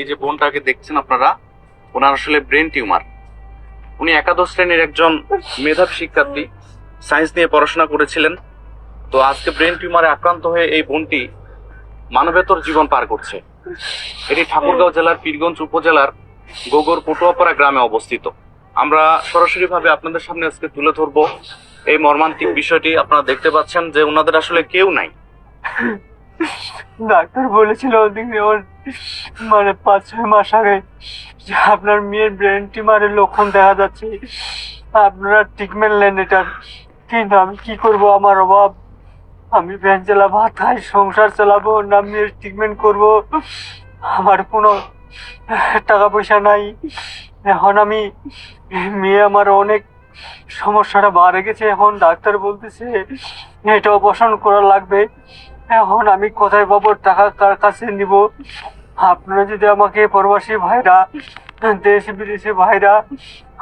এই যে বোনটাকে দেখছেন আপনারা, ওনার আসলে ব্রেন টিউমার উনি একাদশ শ্রেণির একজন মেধাবী শিক্ষার্থী সায়েন্স নিয়ে পড়াশোনা করেছিলেন। তো আজকে ব্রেন টিউমারে আক্রান্ত হয়ে এই বোনটি মানবেতর জীবন পার করছে। এটি ঠাকুরগাঁও জেলার পীরগঞ্জ উপজেলার গোগর পটুয়াপাড়া গ্রামে অবস্থিত। আমরা সরাসরি ভাবে আপনাদের সামনে আজকে তুলে ধরবো এই মর্মান্তিক বিষয়টি। আপনারা দেখতে পাচ্ছেন যে ওনাদের আসলে কেউ নাই। ডাক্তার বলেছিল ওদিকে ওর মানে পাঁচ ছয় মাস আগে আপনার মেয়ের ব্রেন টিমারের লক্ষণ দেখা যাচ্ছে। আপনারা ট্রিটমেন্ট নেন এটার কিন্তু আমি কি করব? আমার অভাব। আমি ভ্যান চালাবো তাই সংসার চালাবো, না মেয়ের ট্রিটমেন্ট করব? আমার কোনো টাকা পয়সা নাই। এখন আমি, মেয়ে আমার অনেক সমস্যাটা বাড়ে গেছে। এখন ডাক্তার বলতেছে, এটা অপারেশন করা লাগবে। এখন আমি কোথায় পাবো, টাকা কার কাছে নিব? আপনারা যদি আমাকে প্রবাসী ভাইরা, দেশ বিদেশি ভাইরা,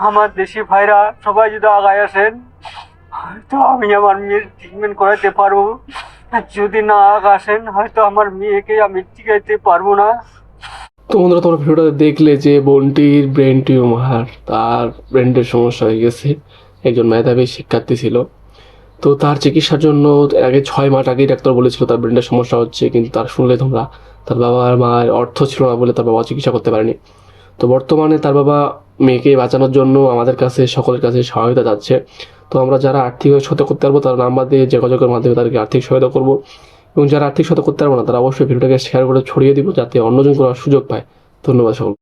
আমার দেশি ভাইরা সবাই যদি আগায় আসেন, হয়তো আমি আমার মেয়ের ট্রিটমেন্ট করাতে পারব। যদি না আসেন, হয়তো আমার মেয়েকে আমি টিকাইতে পারব না। তো বন্ধুরা, তোমরা ভিডিওটা দেখলে যে বোনটির ব্রেন টিউমার তার ব্রেনের সমস্যা হয়ে গেছে। একজন মেধাবী শিক্ষার্থী ছিল। তো তার চিকিৎসার জন্য আগে ছয় মাস আগেই ডাক্তার বলেছিল তার ব্রেনের সমস্যা হচ্ছে, কিন্তু তার শুনলে তোমরা, তার বাবার মায়ের অর্থ ছিল না বলে তার বাবা চিকিৎসা করতে পারেনি। তো বর্তমানে তার বাবা মেয়েকে বাঁচানোর জন্য আমাদের কাছে, সকলের কাছে সহায়তা যাচ্ছে তো আমরা যারা আর্থিকভাবে সহায়তা করতে পারব, তারা নাম্বার দিয়ে যোগাযোগের মাধ্যমে তাদেরকে আর্থিক সহায়তা করব। এবং যারা আর্থিক সহায়তা করতে পারব না, তারা অবশ্যই ভিডিওটাকে শেয়ার করে ছড়িয়ে দিব, যাতে অন্যজন করার সুযোগ পায়। ধন্যবাদ সকল